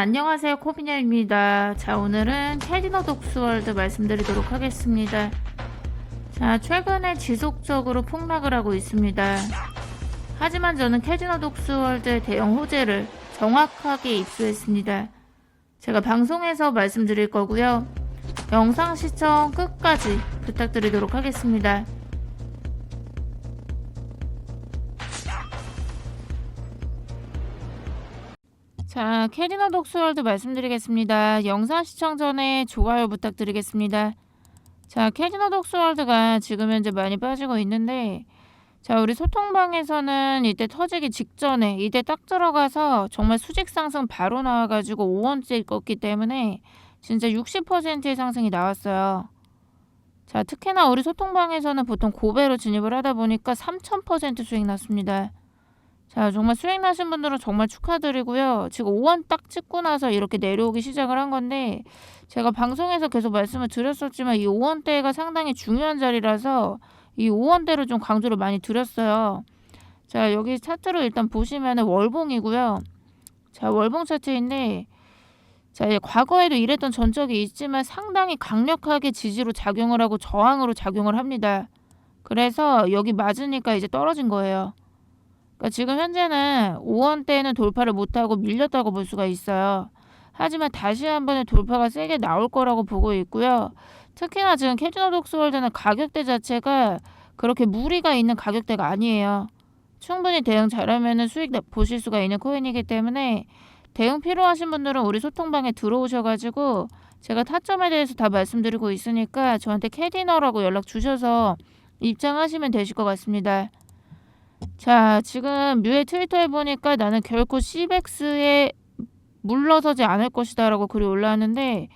안녕하세요 코비냐입니다. 자 오늘은 캐디너 독스월드 말씀드리도록 하겠습니다. 자 최근에 지속적으로 폭락을 하고 있습니다. 하지만 저는 캐디너 독스월드의 대형 호재를 정확하게 입수했습니다. 제가 방송에서 말씀드릴 거고요. 영상 시청 끝까지 부탁드리도록 하겠습니다. 자, 캐디너 독스월드 말씀드리겠습니다. 영상 시청 전에 좋아요 부탁드리겠습니다. 자, 캐디너 독스월드가 지금 현재 많이 빠지고 있는데, 자, 우리 소통방에서는 이때 터지기 직전에 이때 딱 들어가서 정말 수직 상승 바로 나와가지고 5원째 껐기 때문에 진짜 60%의 상승이 나왔어요. 자, 특히나 우리 소통방에서는 보통 고배로 진입을 하다 보니까 3000% 수익 났습니다. 자, 정말 수익 나신 분들은 정말 축하드리고요. 지금 5원 딱 찍고 나서 이렇게 내려오기 시작을 한 건데, 제가 방송에서 계속 말씀을 드렸었지만, 이 5원대가 상당히 중요한 자리라서, 이 5원대를 좀 강조를 많이 드렸어요. 자, 여기 차트를 일단 보시면은 월봉이고요. 자, 월봉 차트인데, 자, 예, 과거에도 이랬던 전적이 있지만 상당히 강력하게 지지로 작용을 하고 저항으로 작용을 합니다. 그래서 여기 맞으니까 이제 떨어진 거예요. 그러니까 지금 현재는 5원대는 돌파를 못하고 밀렸다고 볼 수가 있어요. 하지만 다시 한 번의 돌파가 세게 나올 거라고 보고 있고요. 특히나 지금 캐지노 독스월드는 가격대 자체가 그렇게 무리가 있는 가격대가 아니에요. 충분히 대응 잘하면 수익 보실 수가 있는 코인이기 때문에 대응 필요하신 분들은 우리 소통방에 들어오셔가지고 제가 타점에 대해서 다 말씀드리고 있으니까 저한테 캐디너라고 연락 주셔서 입장하시면 되실 것 같습니다. 자, 지금 뮤의 트위터에 보니까 나는 결코 시백스에 물러서지 않을 것이다라고 글이 올라왔는데,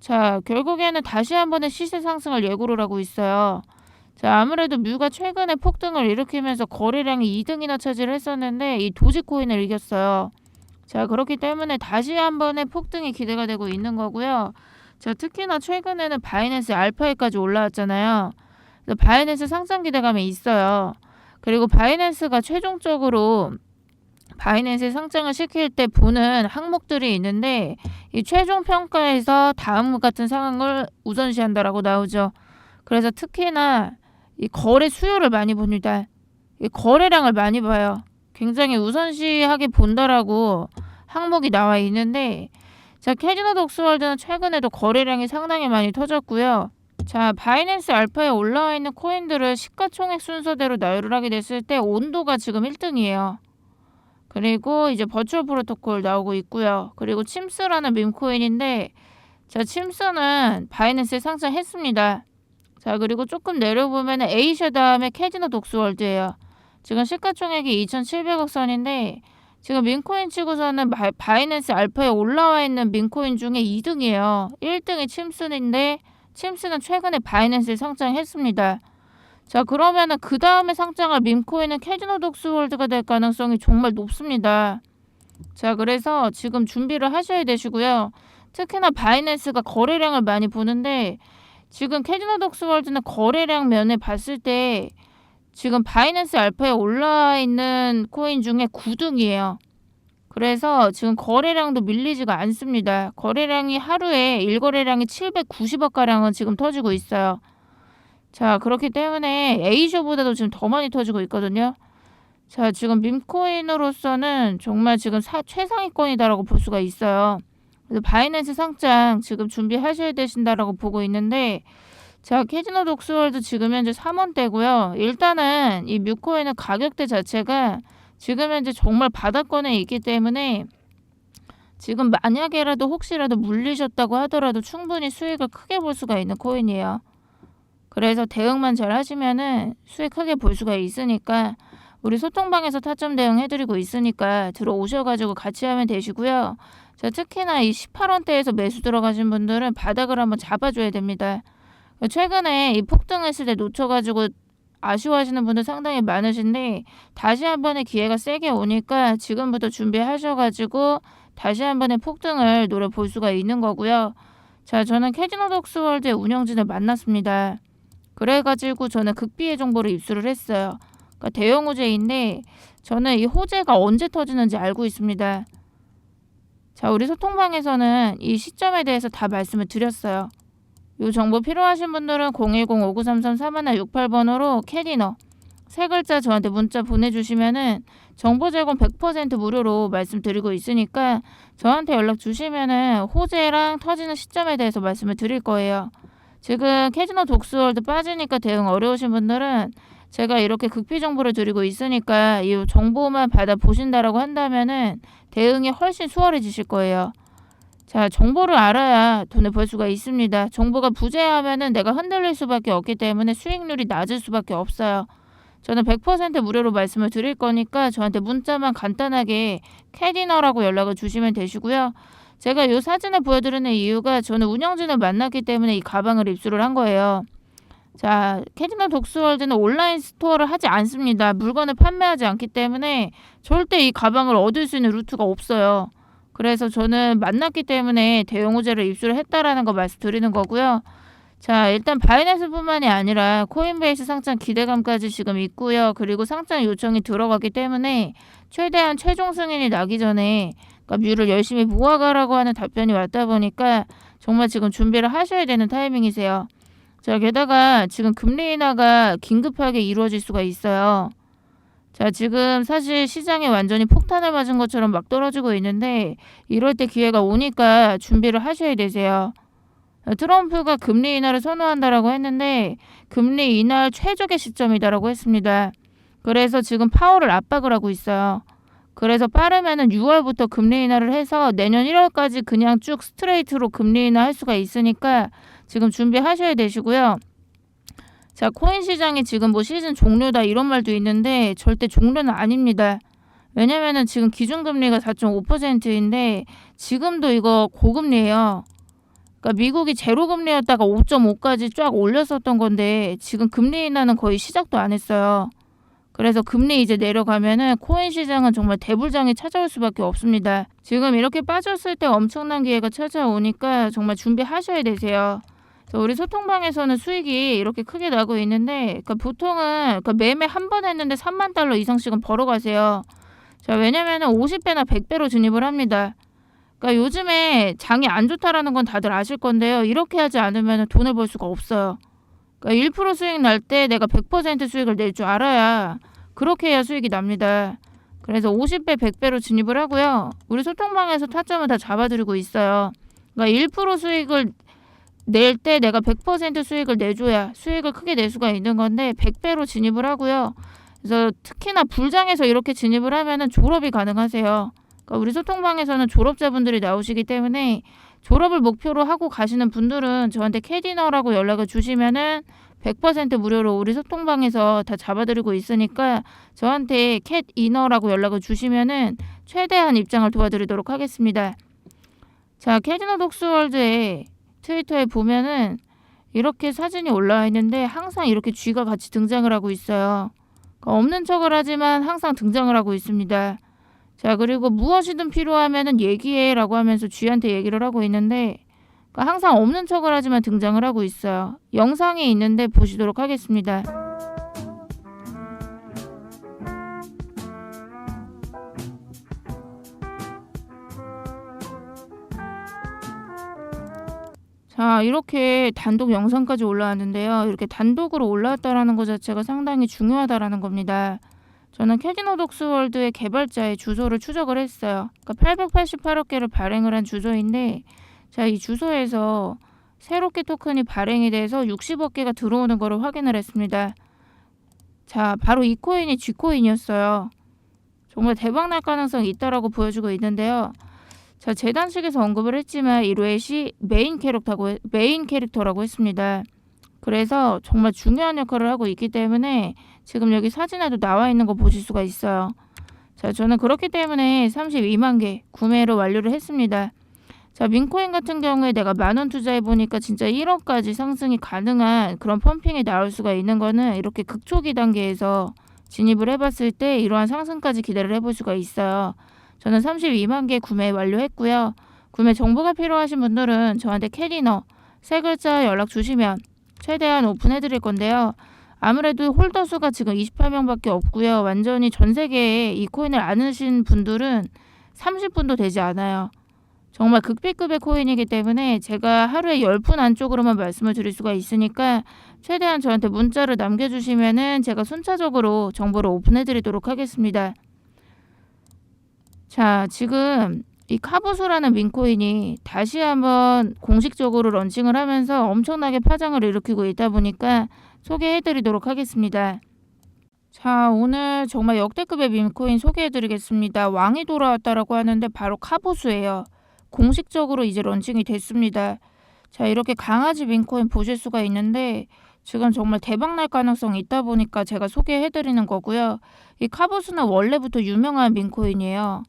자, 결국에는 다시 한 번의 시세 상승을 예고를 하고 있어요. 자, 아무래도 뮤가 최근에 폭등을 일으키면서 거래량이 2등이나 차지를 했었는데, 이 도지코인을 이겼어요. 자, 그렇기 때문에 다시 한 번의 폭등이 기대가 되고 있는 거고요. 자, 특히나 최근에는 바이낸스 알파에까지 올라왔잖아요. 바이낸스 상승 기대감이 있어요. 그리고 바이낸스가 최종적으로 바이낸스 상장을 시킬 때 보는 항목들이 있는데 이 최종 평가에서 다음 같은 상황을 우선시한다라고 나오죠. 그래서 특히나 이 거래 수요를 많이 봅니다. 이 거래량을 많이 봐요. 굉장히 우선시하게 본다라고 항목이 나와 있는데 자 캐지노 독스월드는 최근에도 거래량이 상당히 많이 터졌고요. 자, 바이낸스 알파에 올라와 있는 코인들을 시가총액 순서대로 나열을 하게 됐을 때 온도가 지금 1등이에요. 그리고 이제 버추얼 프로토콜 나오고 있고요. 그리고 침스라는 밈코인인데 자, 침스는 바이낸스에 상장했습니다. 자, 그리고 조금 내려보면 에이셔 다음에 캐지노 독스월드예요. 지금 시가총액이 2,700억 선인데 지금 민코인 치고서는 바이낸스 알파에 올라와 있는 민코인 중에 2등이에요. 1등이 침스인데 침스는 최근에 바이낸스에 상장했습니다. 자 그러면은 그 다음에 상장할 밈코인은 캐지노 독스월드가 될 가능성이 정말 높습니다. 자 그래서 지금 준비를 하셔야 되시고요. 특히나 바이낸스가 거래량을 많이 보는데 지금 캐지노 독스월드는 거래량 면에 봤을 때 지금 바이낸스 알파에 올라 있는 코인 중에 9등이에요. 그래서 지금 거래량도 밀리지가 않습니다. 거래량이 하루에 일거래량이 790억 가량은 지금 터지고 있어요. 자, 그렇기 때문에 에이쇼보다도 지금 더 많이 터지고 있거든요. 자, 지금 밈코인으로서는 정말 지금 사, 최상위권이다라고 볼 수가 있어요. 그래서 바이낸스 상장 지금 준비하셔야 되신다라고 보고 있는데 자, 캐지노 독스월드 지금 현재 3원대고요. 일단은 이 뮤코인의 가격대 자체가 지금 현재 정말 바닥권에 있기 때문에 지금 만약에라도 혹시라도 물리셨다고 하더라도 충분히 수익을 크게 볼 수가 있는 코인이에요. 그래서 대응만 잘 하시면은 수익 크게 볼 수가 있으니까 우리 소통방에서 타점 대응 해드리고 있으니까 들어오셔가지고 같이 하면 되시고요. 자, 특히나 이 18원대에서 매수 들어가신 분들은 바닥을 한번 잡아줘야 됩니다. 최근에 이 폭등했을 때 놓쳐가지고 아쉬워하시는 분들 상당히 많으신데 다시 한 번의 기회가 세게 오니까 지금부터 준비하셔가지고 다시 한 번의 폭등을 노려볼 수가 있는 거고요. 자, 저는 캐지노 독스월드의 운영진을 만났습니다. 그래가지고 저는 극비의 정보를 입수를 했어요. 그러니까 대형 호재인데 저는 이 호재가 언제 터지는지 알고 있습니다. 자, 우리 소통방에서는 이 시점에 대해서 다 말씀을 드렸어요. 요 정보 필요하신 분들은 010-5933-4168번으로 캐디너 세 글자 저한테 문자 보내주시면은 정보 제공 100% 무료로 말씀드리고 있으니까 저한테 연락 주시면은 호재랑 터지는 시점에 대해서 말씀을 드릴 거예요. 지금 캐지노 독스월드 빠지니까 대응 어려우신 분들은 제가 이렇게 극비 정보를 드리고 있으니까 이 정보만 받아 보신다라고 한다면은 대응이 훨씬 수월해지실 거예요. 자, 정보를 알아야 돈을 벌 수가 있습니다. 정보가 부재하면은 내가 흔들릴 수밖에 없기 때문에 수익률이 낮을 수밖에 없어요. 저는 100% 무료로 말씀을 드릴 거니까 저한테 문자만 간단하게 캐디너라고 연락을 주시면 되시고요. 제가 이 사진을 보여드리는 이유가 저는 운영진을 만났기 때문에 이 가방을 입수를 한 거예요. 자, 캐디너 독스월드는 온라인 스토어를 하지 않습니다. 물건을 판매하지 않기 때문에 절대 이 가방을 얻을 수 있는 루트가 없어요. 그래서 저는 만났기 때문에 대형 호재를 입수를 했다라는 거 말씀드리는 거고요. 자, 일단 바이낸스뿐만이 아니라 코인베이스 상장 기대감까지 지금 있고요. 그리고 상장 요청이 들어가기 때문에 최대한 최종 승인이 나기 전에 그러니까 뮤를 열심히 모아가라고 하는 답변이 왔다 보니까 정말 지금 준비를 하셔야 되는 타이밍이세요. 자, 게다가 지금 금리 인하가 긴급하게 이루어질 수가 있어요. 자, 지금 사실 시장에 완전히 폭탄을 맞은 것처럼 막 떨어지고 있는데 이럴 때 기회가 오니까 준비를 하셔야 되세요. 트럼프가 금리 인하를 선호한다라고 했는데 금리 인하 최적의 시점이다라고 했습니다. 그래서 지금 파월을 압박을 하고 있어요. 그래서 빠르면은 6월부터 금리 인하를 해서 내년 1월까지 그냥 쭉 스트레이트로 금리 인하 할 수가 있으니까 지금 준비하셔야 되시고요. 자, 코인 시장이 지금 뭐 시즌 종료다 이런 말도 있는데 절대 종료는 아닙니다. 왜냐면은 지금 기준금리가 4.5%인데 지금도 이거 고금리예요. 그러니까 미국이 제로 금리였다가 5.5까지 쫙 올렸었던 건데 지금 금리 인하는 거의 시작도 안 했어요. 그래서 금리 이제 내려가면은 코인 시장은 정말 대불장이 찾아올 수밖에 없습니다. 지금 이렇게 빠졌을 때 엄청난 기회가 찾아오니까 정말 준비하셔야 되세요. 우리 소통방에서는 수익이 이렇게 크게 나고 있는데 그러니까 보통은 그러니까 매매 한 번 했는데 3만 달러 이상씩은 벌어가세요. 자 왜냐면은 50배나 100배로 진입을 합니다. 그러니까 요즘에 장이 안 좋다라는 건 다들 아실 건데요. 이렇게 하지 않으면 돈을 벌 수가 없어요. 그러니까 1% 수익 날 때 내가 100% 수익을 낼 줄 알아야 그렇게 해야 수익이 납니다. 그래서 50배, 100배로 진입을 하고요. 우리 소통방에서 타점을 다 잡아드리고 있어요. 그러니까 1% 수익을 낼 때 내가 100% 수익을 내줘야 수익을 크게 낼 수가 있는 건데 100배로 진입을 하고요. 그래서 특히나 불장에서 이렇게 진입을 하면은 졸업이 가능하세요. 그러니까 우리 소통방에서는 졸업자분들이 나오시기 때문에 졸업을 목표로 하고 가시는 분들은 저한테 캐디너라고 연락을 주시면은 100% 무료로 우리 소통방에서 다 잡아드리고 있으니까 저한테 캣이너라고 연락을 주시면은 최대한 입장을 도와드리도록 하겠습니다. 자, 캐디너 독스월드에 트위터에 보면은 이렇게 사진이 올라와 있는데 항상 이렇게 쥐가 같이 등장을 하고 있어요. 그러니까 없는 척을 하지만 항상 등장을 하고 있습니다. 자, 그리고 무엇이든 필요하면은 얘기해 라고 하면서 쥐한테 얘기를 하고 있는데 그러니까 항상 없는 척을 하지만 등장을 하고 있어요. 영상이 있는데 보시도록 하겠습니다. 자, 이렇게 단독 영상까지 올라왔는데요. 이렇게 단독으로 올라왔다라는 것 자체가 상당히 중요하다라는 겁니다. 저는 캐디노 독스월드의 개발자의 주소를 추적을 했어요. 그러니까 888억 개를 발행을 한 주소인데 자, 이 주소에서 새롭게 토큰이 발행이 돼서 60억 개가 들어오는 거를 확인을 했습니다. 자, 바로 이 코인이 G코인이었어요. 정말 대박 날 가능성이 있다라고 보여주고 있는데요. 자, 재단 측에서 언급을 했지만 이 로엣이 메인 캐릭터라고 메인 캐릭터라고 했습니다. 그래서 정말 중요한 역할을 하고 있기 때문에 지금 여기 사진에도 나와 있는 거 보실 수가 있어요. 자, 저는 그렇기 때문에 32만 개 구매를 완료를 했습니다. 자, 민코인 같은 경우에 내가 만 원 투자해 보니까 진짜 1억까지 상승이 가능한 그런 펌핑이 나올 수가 있는 거는 이렇게 극초기 단계에서 진입을 해봤을 때 이러한 상승까지 기대를 해볼 수가 있어요. 저는 32만 개 구매 완료했고요. 구매 정보가 필요하신 분들은 저한테 캐리너 세 글자 연락 주시면 최대한 오픈해 드릴 건데요. 아무래도 홀더 수가 지금 28명밖에 없고요. 완전히 전 세계에 이 코인을 아으신 분들은 30분도 되지 않아요. 정말 극비급의 코인이기 때문에 제가 하루에 10분 안쪽으로만 말씀을 드릴 수가 있으니까 최대한 저한테 문자를 남겨주시면은 제가 순차적으로 정보를 오픈해 드리도록 하겠습니다. 자, 지금 이 카보수라는 민코인이 다시 한번 공식적으로 런칭을 하면서 엄청나게 파장을 일으키고 있다 보니까 소개해 드리도록 하겠습니다. 자, 오늘 정말 역대급의 민코인 소개해 드리겠습니다. 왕이 돌아왔다라고 하는데 바로 카보수예요. 공식적으로 이제 런칭이 됐습니다. 자, 이렇게 강아지 민코인 보실 수가 있는데 지금 정말 대박 날 가능성이 있다 보니까 제가 소개해 드리는 거고요. 이 카보수는 원래부터 유명한 민코인이에요.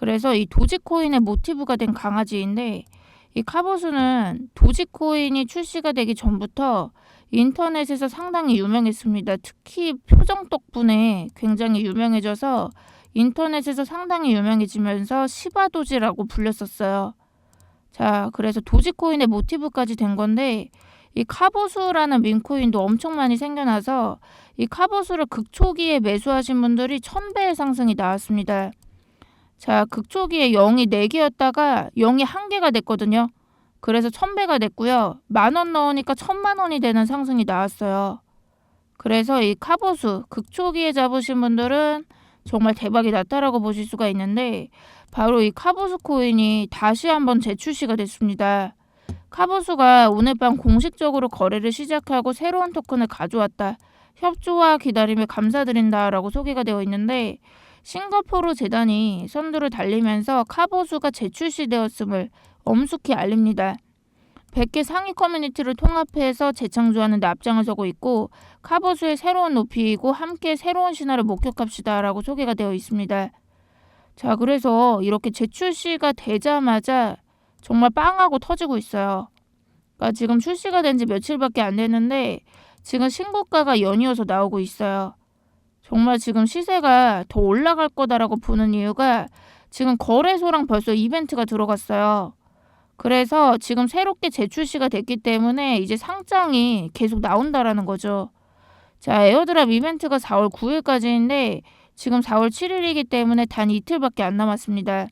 그래서 이 도지코인의 모티브가 된 강아지인데 이 카보수는 도지코인이 출시가 되기 전부터 인터넷에서 상당히 유명했습니다. 특히 표정 덕분에 굉장히 유명해져서 인터넷에서 상당히 유명해지면서 시바도지라고 불렸었어요. 자, 그래서 도지코인의 모티브까지 된 건데 이 카보수라는 민코인도 엄청 많이 생겨나서 이 카보수를 극초기에 매수하신 분들이 1000배의 상승이 나왔습니다. 자, 극초기에 0이 4개였다가 0이 1개가 됐거든요. 그래서 1000배가 됐고요. 만 원 넣으니까 1000만 원이 되는 상승이 나왔어요. 그래서 이 카보수 극초기에 잡으신 분들은 정말 대박이 났다라고 보실 수가 있는데 바로 이 카보수 코인이 다시 한번 재출시가 됐습니다. 카보수가 오늘 밤 공식적으로 거래를 시작하고 새로운 토큰을 가져왔다. 협조와 기다림에 감사드린다라고 소개가 되어 있는데 싱가포르 재단이 선두를 달리면서 카보수가 재출시되었음을 엄숙히 알립니다. 100개 상위 커뮤니티를 통합해서 재창조하는 데 앞장을 서고 있고 카보수의 새로운 높이이고 함께 새로운 신화를 목격합시다라고 소개가 되어 있습니다. 자, 그래서 이렇게 재출시가 되자마자 정말 빵하고 터지고 있어요. 그러니까 지금 출시가 된 지 며칠밖에 안 됐는데 지금 신고가가 연이어서 나오고 있어요. 정말 지금 시세가 더 올라갈 거다라고 보는 이유가 지금 거래소랑 벌써 이벤트가 들어갔어요. 그래서 지금 새롭게 재출시가 됐기 때문에 이제 상장이 계속 나온다라는 거죠. 자, 에어드랍 이벤트가 4월 9일까지인데 지금 4월 7일이기 때문에 단 이틀밖에 안 남았습니다.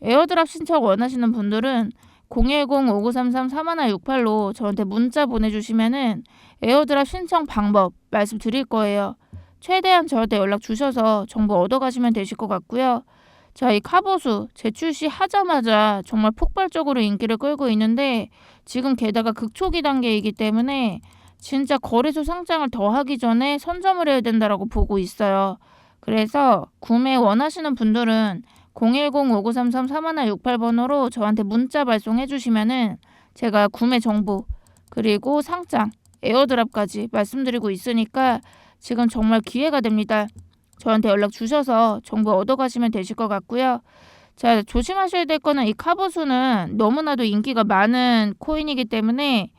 에어드랍 신청 원하시는 분들은 010-5933-3168로 저한테 문자 보내주시면은 에어드랍 신청 방법 말씀드릴 거예요. 최대한 저한테 연락 주셔서 정보 얻어가시면 되실 것 같고요. 자, 이 카보수 재출시 하자마자 정말 폭발적으로 인기를 끌고 있는데 지금 게다가 극초기 단계이기 때문에 진짜 거래소 상장을 더 하기 전에 선점을 해야 된다라고 보고 있어요. 그래서 구매 원하시는 분들은 010-5933-3168번으로 저한테 문자 발송해 주시면은 제가 구매 정보 그리고 상장, 에어드랍까지 말씀드리고 있으니까 지금 정말 기회가 됩니다. 저한테 연락 주셔서 정보 얻어가시면 되실 것 같고요. 자, 조심하셔야 될 거는 이 카보수는 너무나도 인기가 많은 코인이기 때문에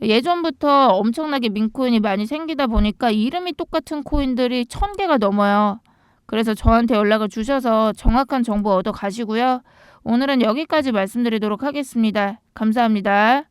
예전부터 엄청나게 민코인이 많이 생기다 보니까 이름이 똑같은 코인들이 천 개가 넘어요. 그래서 저한테 연락을 주셔서 정확한 정보 얻어 가시고요. 오늘은 여기까지 말씀드리도록 하겠습니다. 감사합니다.